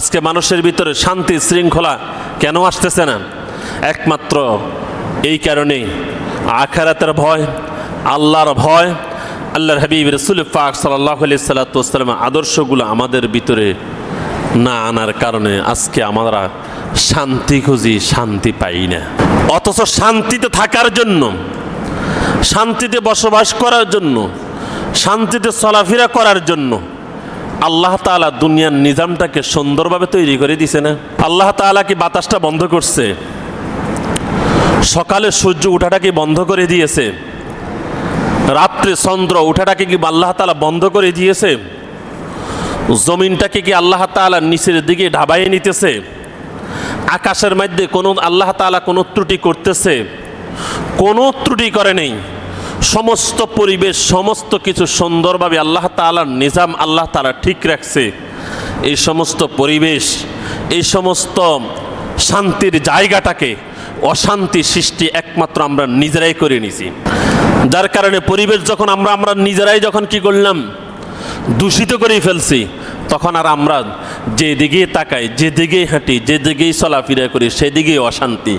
আজকে মানুষের ভিতরে শান্তি শৃঙ্খলা কেন আসতেছে না? একমাত্র এই কারণেই আখারাতের ভয়, আল্লাহর ভয়, আল্লাহর হাবিব রসুল পাক সাল্লাহ সাল্লাতাম আদর্শগুলো আমাদের ভিতরে না আনার কারণে আজকে আমরা শান্তি খুঁজি, শান্তি পাই না। অথচ শান্তিতে থাকার জন্য, শান্তিতে বসবাস করার জন্য, শান্তিতে চলাফেরা করার জন্য আল্লাহ তাআলা দুনিয়ার নিজামটাকে সুন্দরভাবে তৈরি করে দিছে না? আল্লাহ তাআলা কি বাতাসটা বন্ধ করছে? সকালে সূর্য উঠাটাকে বন্ধ করে দিয়েছে। রাত্রে চন্দ্র উঠাটাকে কি আল্লাহ তাআলা বন্ধ করে দিয়েছে? জমিনটাকে কি আল্লাহ তাআলা নিচের দিকে ঢাবাইয়ে নিতেছে? আকাশের মধ্যে কোনো আল্লাহ তাআলা কোনো ত্রুটি করতেছে? কোনো ত্রুটি করে নেই। সমস্ত পরিবেশ, সমস্ত কিছু সুন্দরভাবে আল্লাহ তাআলার নিজাম আল্লাহ তাআলা ঠিক রাখছে। এই সমস্ত পরিবেশ, এই সমস্ত শান্তির জায়গাটাকে অশান্তি সৃষ্টি একমাত্র আমরা নিজেরাই করে নিছি যার কারণে পরিবেশ যখন আমরা আমরা নিজেরাই যখন কি করলাম, দূষিত করেই ফেলছি, তখন আর আমরা যেদিকেই তাকাই, যেদিকেই হাঁটি, যেদিকেই চলাফেরা করি, সেদিকেই অশান্তি।